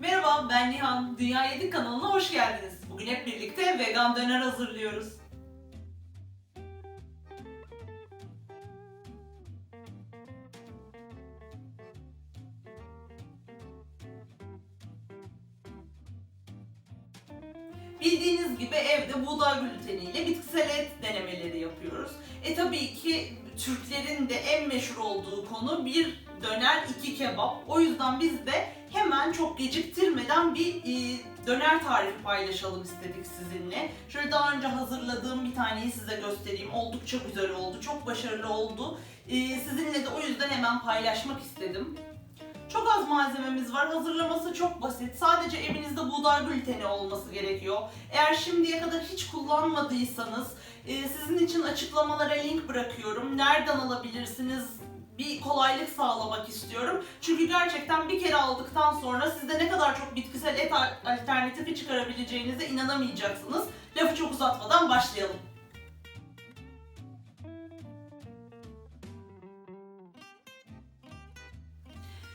Merhaba ben Nihan. Dünya Yedik kanalına hoş geldiniz. Bugün hep birlikte vegan döner hazırlıyoruz. Bildiğiniz gibi evde buğday gluteniyle bitkisel et denemeleri yapıyoruz. E tabii ki Türklerin de en meşhur olduğu konu bir döner iki kebap. O yüzden biz de hemen çok geciktirmeden bir e, döner tarifi paylaşalım istedik sizinle. Şöyle daha önce hazırladığım bir taneyi size göstereyim. Oldukça güzel oldu, çok başarılı oldu. E, sizinle de o yüzden hemen paylaşmak istedim. Çok az malzememiz var. Hazırlaması çok basit. Sadece evinizde buğday gluteni olması gerekiyor. Eğer şimdiye kadar hiç kullanmadıysanız e, sizin için açıklamalara link bırakıyorum. Nereden alabilirsiniz? Bir kolaylık sağlamak istiyorum. Çünkü gerçekten bir kere aldıktan sonra sizde ne kadar çok bitkisel et alternatifi çıkarabileceğinize inanamayacaksınız. Lafı çok uzatmadan başlayalım.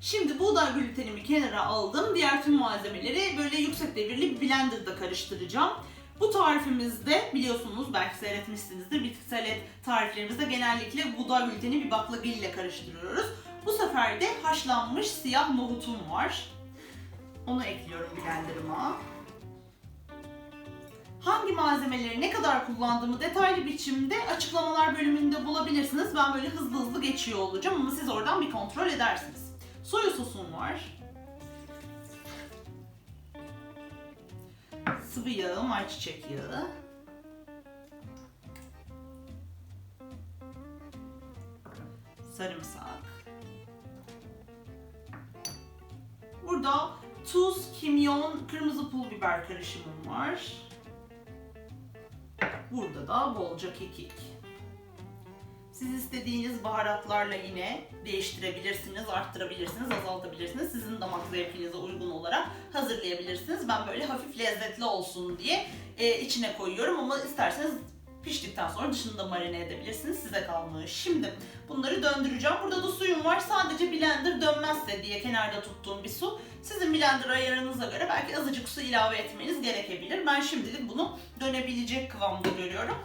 Şimdi buğday glutenimi kenara aldım. Diğer tüm malzemeleri böyle yüksek devirli bir blenderda karıştıracağım. Bu tarifimizde biliyorsunuz belki seyretmişsinizdir bitkisel et tariflerimizde genellikle buğday gluteni bir baklagil ile karıştırıyoruz. Bu sefer de haşlanmış siyah nohutum var. Onu ekliyorum blenderıma. Hangi malzemeleri ne kadar kullandığımı detaylı biçimde açıklamalar bölümünde bulabilirsiniz. Ben böyle hızlı hızlı geçiyor olacağım ama siz oradan bir kontrol edersiniz. Soya sosum var. Sıvı yağım, ayçiçek yağı. Sarımsak. Burada tuz, kimyon, kırmızı pul biber karışımım var. Burada da bolca kekik. Siz istediğiniz baharatlarla yine değiştirebilirsiniz, arttırabilirsiniz, azaltabilirsiniz. Sizin damak zevkinize uygun olarak hazırlayabilirsiniz. Ben böyle hafif lezzetli olsun diye e, içine koyuyorum ama isterseniz piştikten sonra dışında marine edebilirsiniz. Size kalmış. Şimdi bunları döndüreceğim. Burada da suyum var. Sadece blender dönmezse diye kenarda tuttuğum bir su. Sizin blender ayarınıza göre belki azıcık su ilave etmeniz gerekebilir. Ben şimdilik bunu dönebilecek kıvamda görüyorum.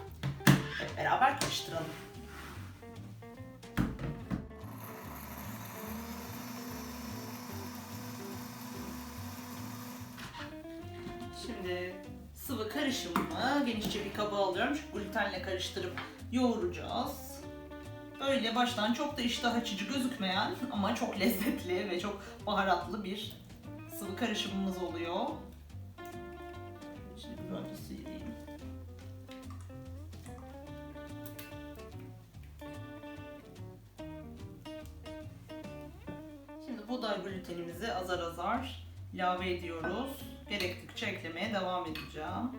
Hep beraber karıştıralım. Şimdi sıvı karışımımı genişçe bir kaba alıyorum. Çünkü glutenle karıştırıp yoğuracağız. Böyle baştan çok da iştah açıcı gözükmeyen ama çok lezzetli ve çok baharatlı bir sıvı karışımımız oluyor. Şimdi böyle sıyırayım. Şimdi buğday glutenimizi azar azar ilave ediyoruz. Gerektikçe eklemeye devam edeceğim.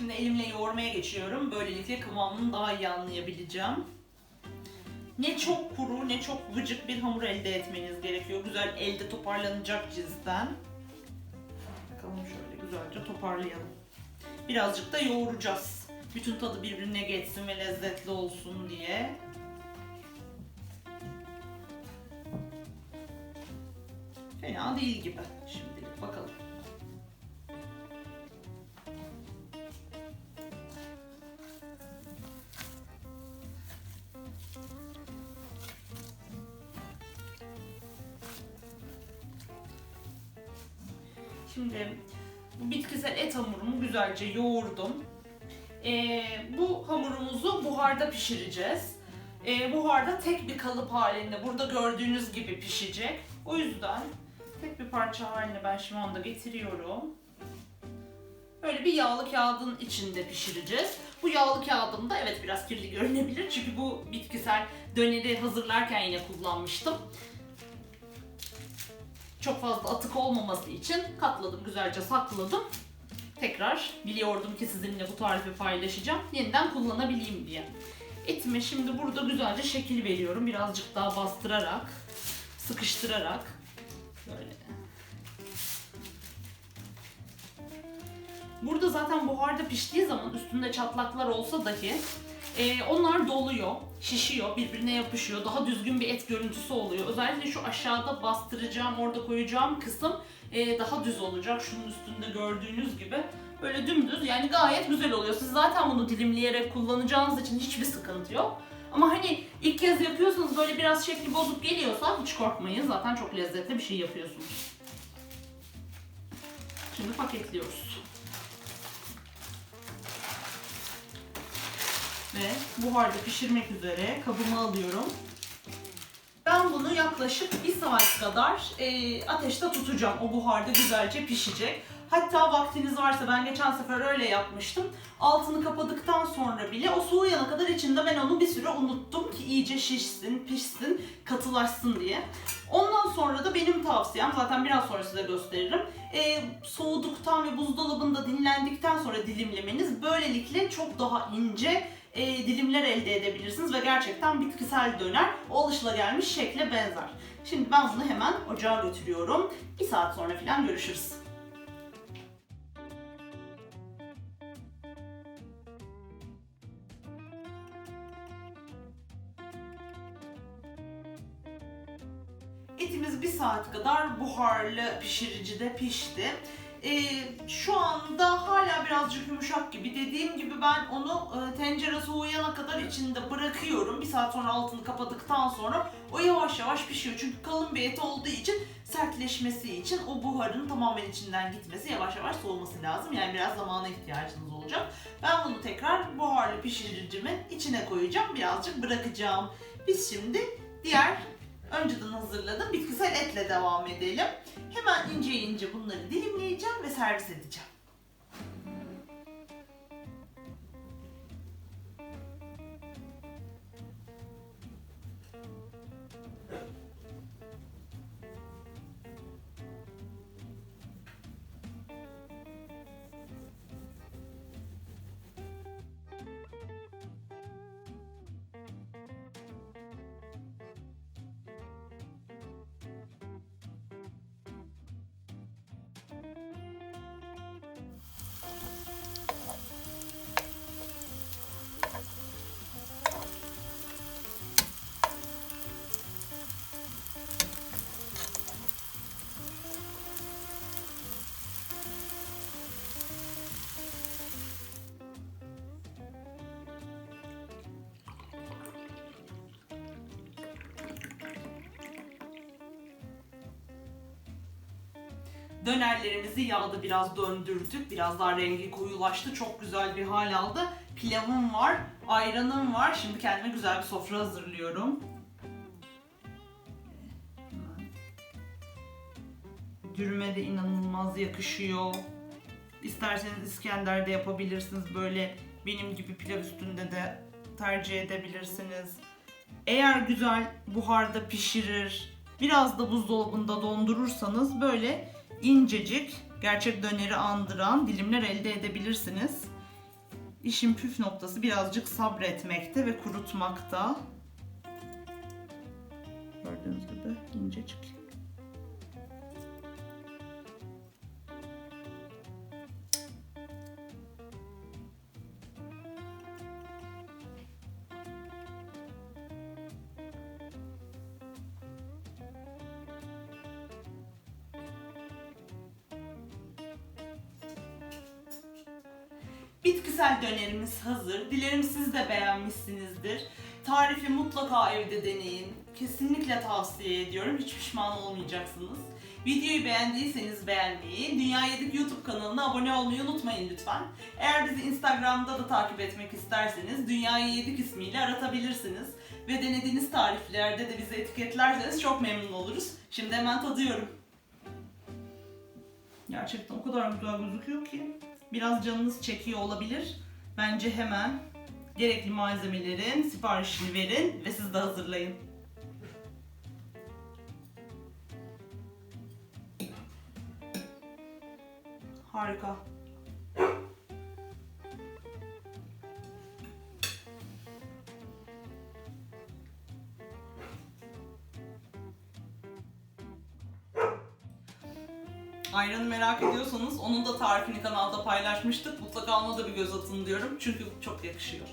Şimdi elimle yoğurmaya geçiyorum. Böylelikle kıvamını daha iyi anlayabileceğim. Ne çok kuru ne çok vıcık bir hamur elde etmeniz gerekiyor. Güzel elde toparlanacak cinsten. Bakalım şöyle güzelce toparlayalım. Birazcık da yoğuracağız. Bütün tadı birbirine geçsin ve lezzetli olsun diye. Fena değil gibi şimdilik Şimdi bu bitkisel et hamurumu güzelce yoğurdum. Ee, bu hamurumuzu buharda pişireceğiz. Ee, buharda tek bir kalıp halinde burada gördüğünüz gibi pişecek. O yüzden tek bir parça haline ben şu anda getiriyorum. Böyle bir yağlı kağıdın içinde pişireceğiz. Bu yağlı kağıdım da evet biraz kirli görünebilir çünkü bu bitkisel döneri hazırlarken yine kullanmıştım çok fazla atık olmaması için katladım, güzelce sakladım. tekrar biliyordum ki sizinle bu tarifi paylaşacağım. Yeniden kullanabileyim diye. Etime şimdi burada güzelce şekil veriyorum. Birazcık daha bastırarak, sıkıştırarak. Böyle. Burada zaten buharda piştiği zaman üstünde çatlaklar olsa dahi e, onlar doluyor, şişiyor, birbirine yapışıyor. Daha düzgün bir et görüntüsü oluyor. Özellikle şu aşağıda bastıracağım, orada koyacağım kısım e, daha düz olacak. Şunun üstünde gördüğünüz gibi. Böyle dümdüz yani gayet güzel oluyor. Siz zaten bunu dilimleyerek kullanacağınız için hiçbir sıkıntı yok. Ama hani ilk kez yapıyorsanız böyle biraz şekli bozuk geliyorsa hiç korkmayın. Zaten çok lezzetli bir şey yapıyorsunuz. Şimdi paketliyoruz. Ve buharda pişirmek üzere kabıma alıyorum. Ben bunu yaklaşık bir saat kadar e, ateşte tutacağım. O buharda güzelce pişecek. Hatta vaktiniz varsa ben geçen sefer öyle yapmıştım. Altını kapadıktan sonra bile o soğuyana kadar içinde ben onu bir süre unuttum ki iyice şişsin, pişsin, katılaşsın diye. Ondan sonra da benim tavsiyem zaten biraz sonra size gösteririm. E, soğuduktan ve buzdolabında dinlendikten sonra dilimlemeniz böylelikle çok daha ince e, dilimler elde edebilirsiniz ve gerçekten bitkisel döner o alışılagelmiş şekle benzer. Şimdi ben bunu hemen ocağa götürüyorum. Bir saat sonra falan görüşürüz. Etimiz bir saat kadar buharlı pişiricide pişti. Ee, şu anda hala birazcık yumuşak gibi. Dediğim gibi ben onu e, tencere soğuyana kadar içinde bırakıyorum. Bir saat sonra altını kapadıktan sonra o yavaş yavaş pişiyor. Çünkü kalın bir et olduğu için sertleşmesi için o buharın tamamen içinden gitmesi yavaş yavaş soğuması lazım. Yani biraz zamana ihtiyacınız olacak. Ben bunu tekrar buharlı pişiricimin içine koyacağım. Birazcık bırakacağım. Biz şimdi diğer önceden hazırladığım bitkisel etle devam edelim. Hemen ince ince bunları dilimleyeceğim ve servis edeceğim. podcast. Dönerlerimizi yağda biraz döndürdük. Biraz daha rengi koyulaştı. Çok güzel bir hal aldı. Pilavım var, ayranım var. Şimdi kendime güzel bir sofra hazırlıyorum. Dürüme de inanılmaz yakışıyor. İsterseniz İskender de yapabilirsiniz. Böyle benim gibi pilav üstünde de tercih edebilirsiniz. Eğer güzel buharda pişirir, biraz da buzdolabında dondurursanız böyle incecik, gerçek döneri andıran dilimler elde edebilirsiniz. İşin püf noktası birazcık sabretmekte ve kurutmakta. Gördüğünüz gibi incecik. Bitkisel dönerimiz hazır. Dilerim siz de beğenmişsinizdir. Tarifi mutlaka evde deneyin. Kesinlikle tavsiye ediyorum. Hiç pişman olmayacaksınız. Videoyu beğendiyseniz beğenmeyi, Dünya Yedik YouTube kanalına abone olmayı unutmayın lütfen. Eğer bizi Instagram'da da takip etmek isterseniz Dünyayı Yedik ismiyle aratabilirsiniz. Ve denediğiniz tariflerde de bizi etiketlerseniz çok memnun oluruz. Şimdi hemen tadıyorum. Gerçekten o kadar güzel gözüküyor ki biraz canınız çekiyor olabilir. Bence hemen gerekli malzemelerin siparişini verin ve siz de hazırlayın. Harika. Ayranı merak ediyorsanız onun da tarifini kanalda paylaşmıştık. Mutlaka ona da bir göz atın diyorum. Çünkü çok yakışıyor.